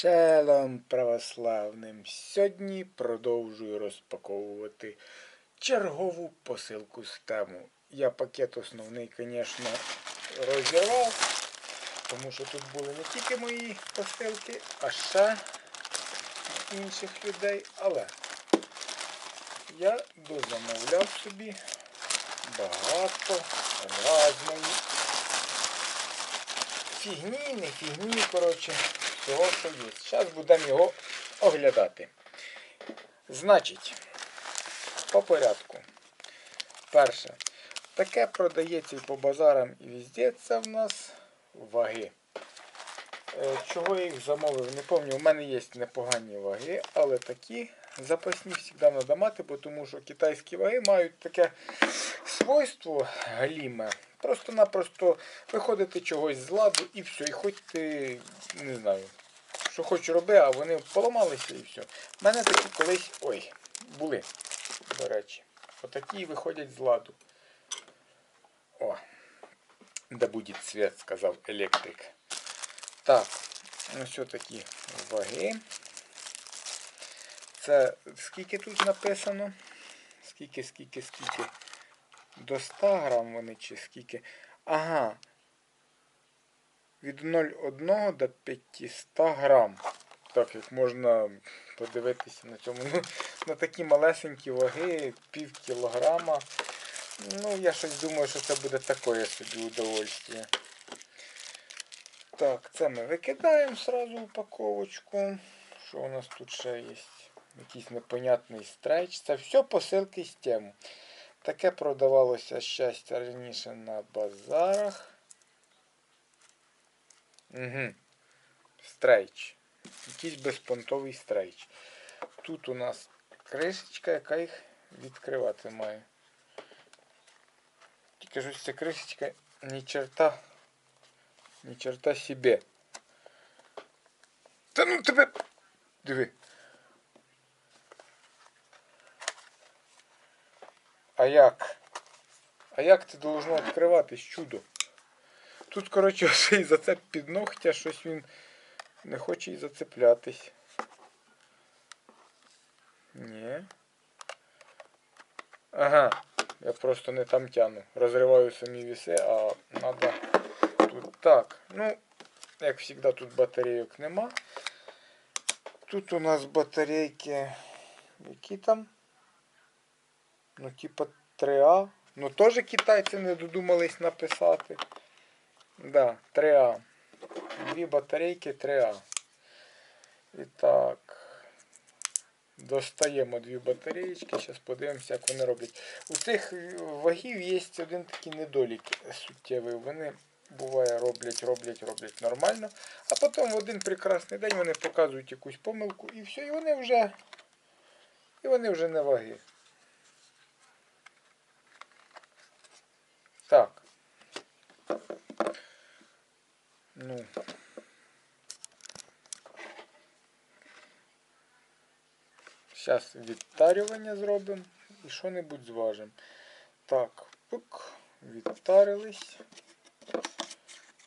Шелом православним. Сьогодні продовжую розпаковувати чергову посилку з тему. Я пакет основний, звісно, розірвав, тому що тут були не тільки мої посилки, а ще інших людей. Але я дозамовляв собі багато разної фігні, не фігні, коротше, всього, що є. Зараз будемо його оглядати. Значить, по порядку. Перше. Таке продається і по базарам, і везде це в нас ваги. Е, Чого я їх замовив, не пам'ятаю. У мене є непогані ваги, але такі запасні завжди треба мати, бо тому що китайські ваги мають таке свойство галіме. Просто-напросто виходити чогось з ладу і все. І хоч ти, не знаю, що хоч роби, а вони поламалися і все. У мене такі колись. Ой, були, до речі. Отакі виходять з ладу. О, да буде світ, сказав електрик. Так, що такі ваги. Це скільки тут написано? Скільки, скільки, скільки? До 100 грам вони чи скільки? Ага. Від 0,1 до 500 грам. Так, як можна подивитися на цьому. Ну, на такі малесенькі ваги, пів кілограма. Ну, я щось думаю, що це буде таке собі удовольствие. Так, це ми викидаємо сразу упаковочку. Що у нас тут ще є? Якийсь непонятний стрейч. Це все посилки з тему. Таке продавалося щастя раніше на базарах. Угу. Стрейч. Якийсь безпонтовий стрейч. Тут у нас кришечка, яка їх відкривати має. Тільки ж ця кришечка ні черта. Ні черта себе. Та ну тебе. Диви. А як? А як це должно відкриватись чудо? Тут, коротше, ще й зацеп під ногтя, щось він не хоче і зацеплятись. Ні. Ага, я просто не там тяну. Розриваю самі віси, а треба тут так. Ну, як завжди, тут батарейок нема. Тут у нас батарейки. Які там? Ну, типа 3А. Ну теж китайці не додумались написати. Да, 3А. Дві батарейки 3А. І так. Достаємо дві батареєчки. Зараз подивимося, як вони роблять. У цих вагів є один такий недолік суттєвий. Вони буває роблять, роблять, роблять нормально. А потім в один прекрасний день вони показують якусь помилку і все, і вони вже. І вони вже не ваги. Так. Ну. Зараз відтарювання зробимо і що-небудь зважимо. Так, пук, відтарились.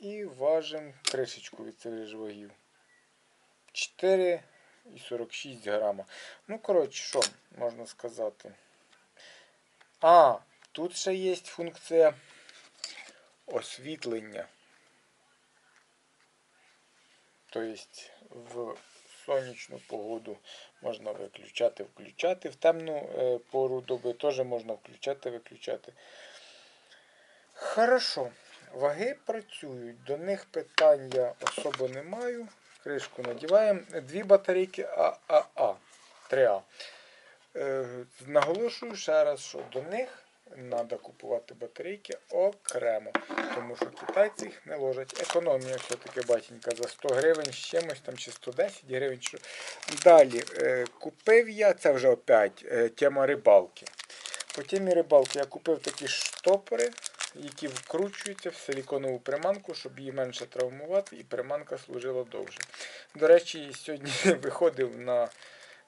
І важимо кришечку від цих вагів. 4,46 грама. Ну, коротше, що можна сказати? А, тут ще є функція освітлення. Тобто в сонячну погоду можна виключати, включати. В темну е, пору доби теж можна включати, виключати. Хорошо. Ваги працюють, до них питань я особо не маю. Кришку надіваємо. Дві батарейки ААА 3А. Е, наголошую ще раз, що до них треба купувати батарейки окремо. Тому що китайці їх не ложать. Економія все-таки батенька за 100 гривень з чимось там чи 110 гривень. Що... Далі е, купив я, це вже опять е, тема рибалки. По темі рибалки я купив такі штопори які вкручуються в силіконову приманку, щоб її менше травмувати, і приманка служила довше. До речі, сьогодні виходив на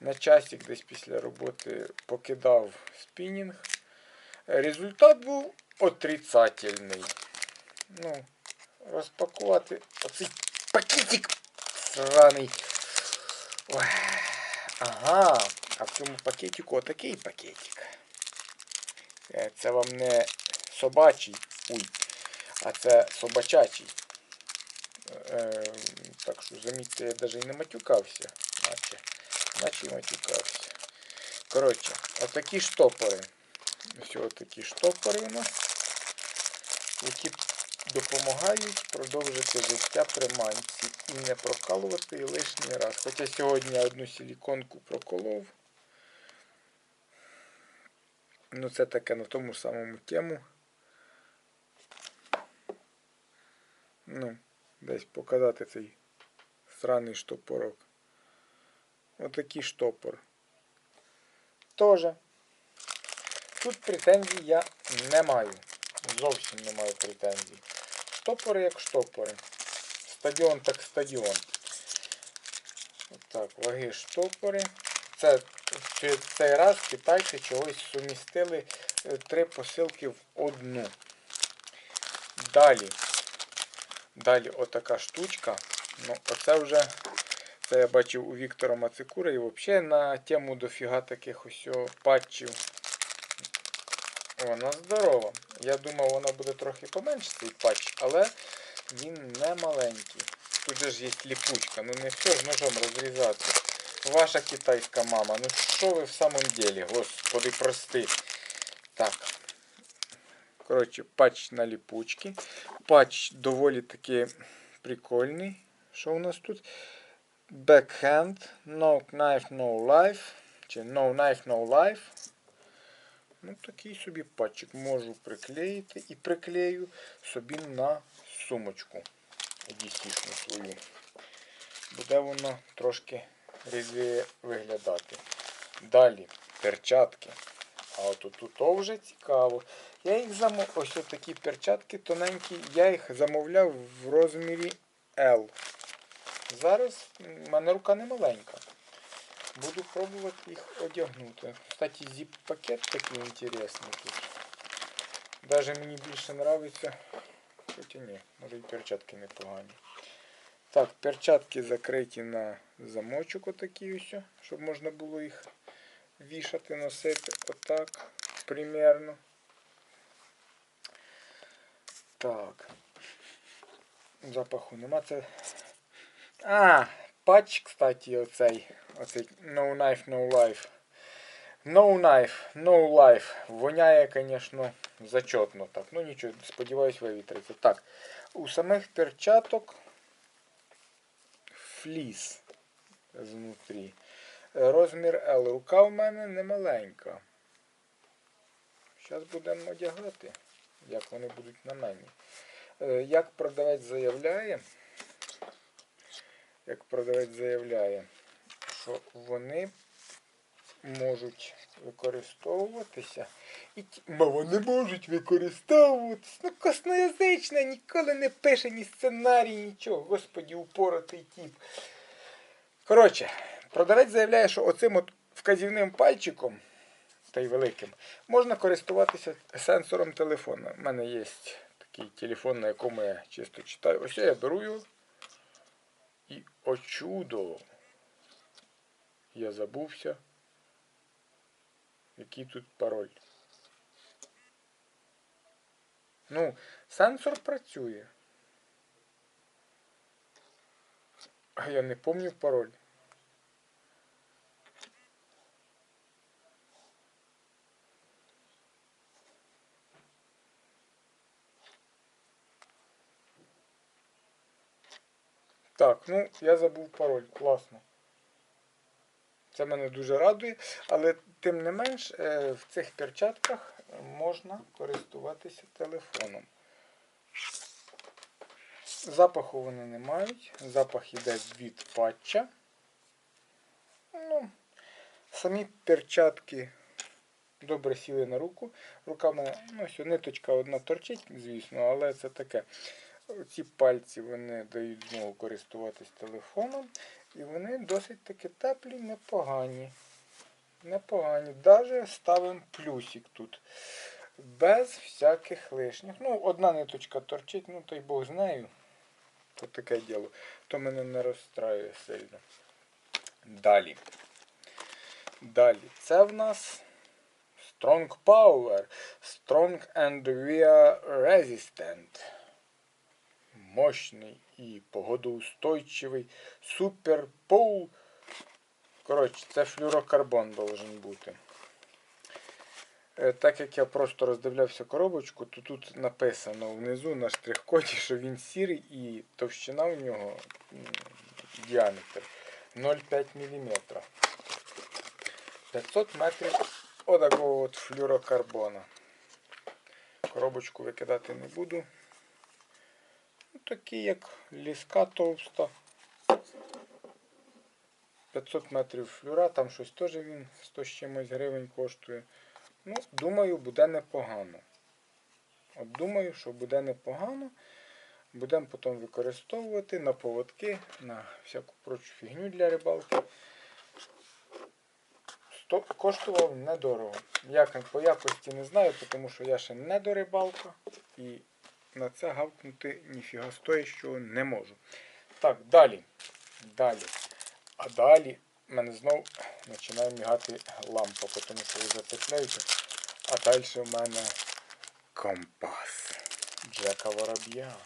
на часик десь після роботи, покидав спінінг. Результат був отрицательний. Ну, Розпакувати оцей пакетик сраний. Ой. Ага, а в цьому пакетику отакий пакетик. Е, Це вам не собачий, уй, а це собачачий. Е, так що, замітьте, я навіть і не матюкався, наче, наче матюкався. Коротше, отакі штопори. Ось отакі штопори у нас, які допомагають продовжити життя приманці і не прокалувати її лишній раз. Хоча сьогодні я одну силіконку проколов. Ну це таке на тому самому тему. Ну, десь показати цей сраний штопорок. Отакий штопор. Тоже. Тут претензій я не маю. Зовсім не маю претензій. Штопори як штопори. Стадіон так стадіон. Так, ваги штопори. Це в цей раз китайці чогось сумістили е, три посилки в одну. Далі. Далі отака штучка. Ну, оце вже, це я бачив у Віктора Мацикура і взагалі на тему дофіга таких ось патчів. Вона здорова. Я думав, вона буде трохи поменше цей патч, але він не маленький. Тут же ж є ліпучка, ну не все ж ножом розрізати. Ваша китайська мама, ну що ви в самом деле, господи, прости. Так. Коротше, патч на ліпучки. Патч доволі таки прикольний. Що у нас тут? Backhand, no knife, no life. Чи no knife, no life. Ну, такий собі патчик можу приклеїти і приклею собі на сумочку. Одісішну свою. Буде воно трошки різвіє виглядати. Далі перчатки. А от тут вже цікаво. Я їх замов... Ось такі перчатки тоненькі, я їх замовляв в розмірі L. Зараз в мене рука не маленька. Буду пробувати їх одягнути. Кстати, зіп-пакет такий інтересний тут. Даже мені більше подобається. Хоча ні, може і перчатки непогані. Так, перчатки закриті на замочок отакі ось, щоб можна було їх вішати, носити отак примерно. Так. Запаху нема. Це. А, патч, кстати, оцей. Оцей No Knife, No Life. No Knife, No Life. Воняє, звісно, зачетно так. Ну нічого, сподіваюсь, вивітриться. Так, у самих перчаток фліс знутрі. Розмір L. Рука в мене не маленька. Зараз будемо одягати, як вони будуть на мені. Е, Як продавець заявляє, як продавець заявляє, що вони можуть використовуватися. І ті... Бо вони можуть використовуватися. Ну, косноязична, ніколи не пише ні сценарій, нічого. Господі, упоротий тіп. Коротше, продавець заявляє, що оцим от вказівним пальчиком, та й великим, можна користуватися сенсором телефона. У мене є такий телефон, на якому я чисто читаю. Ось я беру його. І о чудо! Я забувся. Який тут пароль? Ну, сенсор працює. А я не пам'ятаю пароль. Так, ну, я забув пароль. Класно. Це мене дуже радує, але тим не менш е, в цих перчатках можна користуватися телефоном. Запаху вони не мають. Запах йде від патча. Ну, самі перчатки добре сіли на руку. Рука в мене, ну, ось ниточка одна торчить, звісно, але це таке. Ці пальці вони дають змогу користуватись телефоном. І вони досить таки теплі, непогані. Непогані. Даже ставимо плюсик тут. Без всяких лишніх. Ну, одна ниточка торчить, ну той Бог з нею. То таке діло. То мене не розстраює сильно. Далі. Далі. Це в нас Strong Power. Strong and Wear Resistant. Мощний і погодоустойчивий Pole. Коротше, це флюрокарбон должен бути. Е, Так як я просто роздивлявся коробочку, то тут написано внизу на штрих-коді, що він сірий і товщина в нього діаметр 0,5 мм. 500 метрів отакого от флюрокарбона. Коробочку викидати не буду. Такі як ліска товста. 500 метрів флюра, там щось теж він 100 з чимось гривень коштує. Ну, думаю, буде непогано. От думаю, що буде непогано. Будемо потім використовувати на поводки, на всяку прочу фігню для рибалки. Сто, коштував недорого. Як по якості не знаю, тому що я ще не до рибалка і на це гавкнути ніфіга стоящого не можу. Так, далі. Далі. А далі в мене знов починає мігати лампа, тому що ви запетляєте. А далі в мене компас Джека Вороб'я.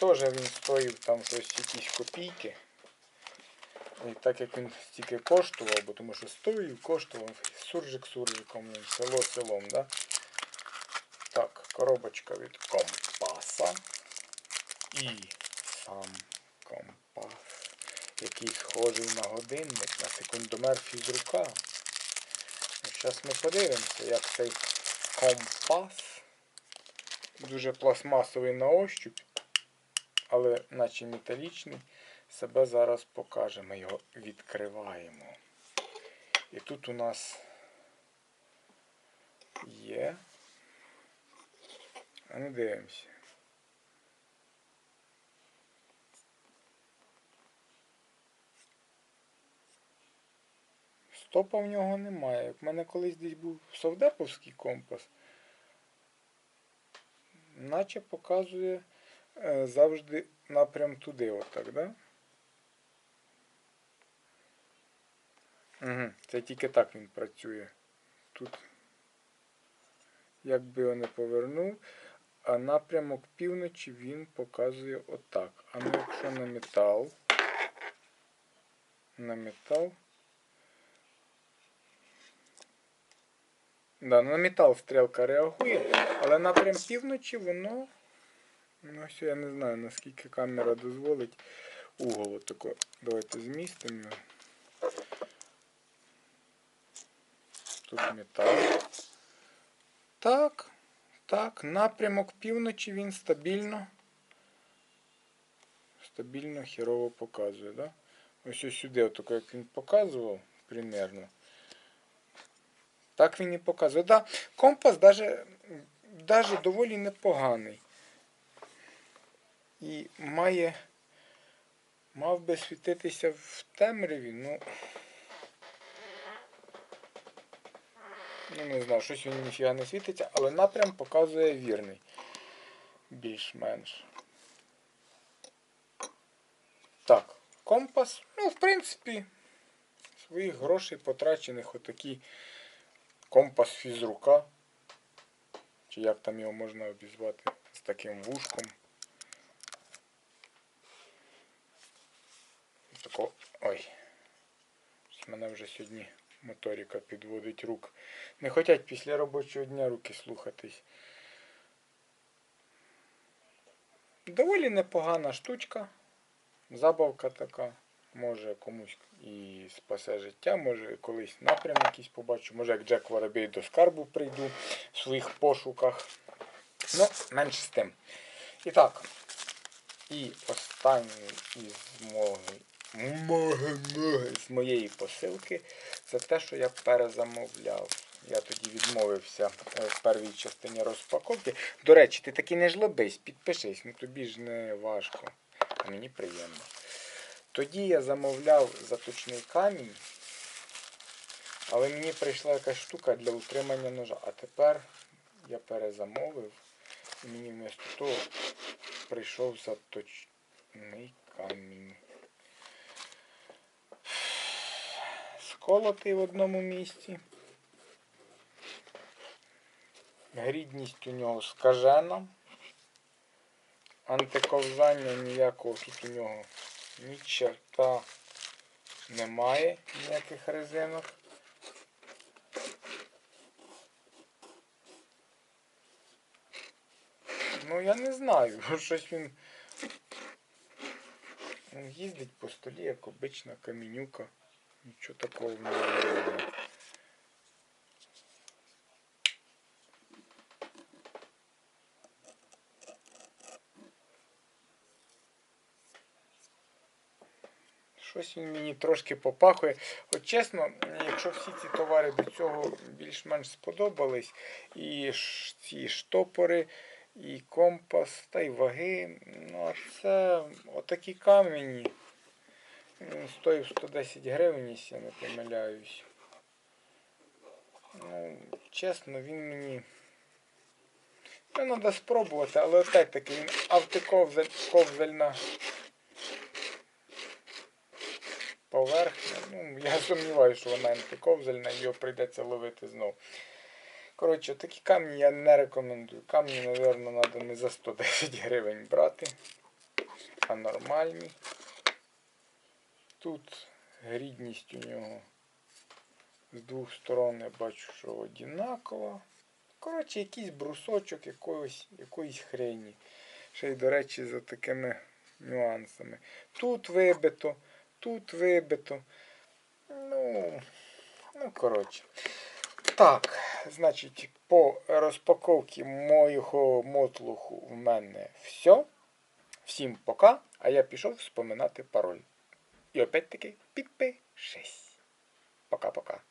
Теж він стоїв там щось якісь копійки. І так як він стільки коштував, бо тому що стоїв, коштував суржик суржиком, село селом, да? Коробочка від компаса. І сам компас, який схожий на годинник, на секундомер фізрука. Зараз ми подивимося, як цей компас дуже пластмасовий на ощупь, але наче металічний, себе зараз покаже. Ми його відкриваємо. І тут у нас є. А ну дивимося. Стопа в нього немає. В мене колись десь був совдеповський компас, наче показує е, завжди напрям туди, отак, да? Угу, це тільки так він працює. Тут, як би його не повернув, а напрямок півночі він показує отак. А ну якщо на метал, на метал. Да, на метал стрілка реагує, але напрям півночі воно. Ну, ось я не знаю, наскільки камера дозволить угол тако. Давайте змістимо його. Тут метал. Так, так, напрямок півночі він стабільно. Стабільно херово показує, да? Ось ось сюди, отако, як він показував, примерно. Так він і показує. Да, компас даже доволі непоганий. І має. Мав би світитися в темряві, ну. Ну, не знаю, щось він ніфіга не світиться, але напрям показує вірний. Більш-менш. Так, компас. Ну, в принципі, своїх грошей потрачених отакі компас фізрука. Чи як там його можна обізвати з таким вушком. Тако... Ой. Мене вже сьогодні моторика підводить рук. Не хочуть після робочого дня руки слухатись. Доволі непогана штучка. Забавка така. Може комусь і спасе життя, може колись напрям якийсь побачу, може як Джек Воробей до скарбу прийду в своїх пошуках. Ну, менше з тим. І так. І останній із моги, з моєї посилки це те, що я перезамовляв. Я тоді відмовився е, в первій частині розпаковки. До речі, ти таки не жлобись, підпишись, ну тобі ж не важко. А мені приємно. Тоді я замовляв заточний камінь, але мені прийшла якась штука для утримання ножа. А тепер я перезамовив і мені вмісто того прийшов заточний камінь. Розколотий в одному місці. Грідність у нього скажена. Антиковзання ніякого тут у нього ні черта немає, ніяких резинок. Ну я не знаю, щось він їздить по столі, як обична камінюка. Нічого такого нього немає. Щось він мені трошки попахує. От чесно, якщо всі ці товари до цього більш-менш сподобались, і ці штопори, і компас, та й ваги, ну а це отакі камені. Він стоїв 110 гривень, якщо я не помиляюсь. Ну, чесно, він мені. Ну, треба спробувати, але опять-таки він автоковзальна поверхня. Ну, я сумніваюся, що вона антиковзальна, його прийдеться ловити знову. Коротше, такі камні я не рекомендую. Камні, мабуть, треба не за 110 гривень брати, а нормальні. Тут грідність у нього з двох сторон я бачу, що одинакова. Коротше, якийсь брусочок якоїсь, якоїсь хрені. Ще й, до речі, за такими нюансами. Тут вибито, тут вибито. Ну, ну коротше. Так, значить, по розпаковці моєго мотлуху в мене все. Всім пока, а я пішов вспоминати пароль. И опять-таки пик P6. Пока-пока.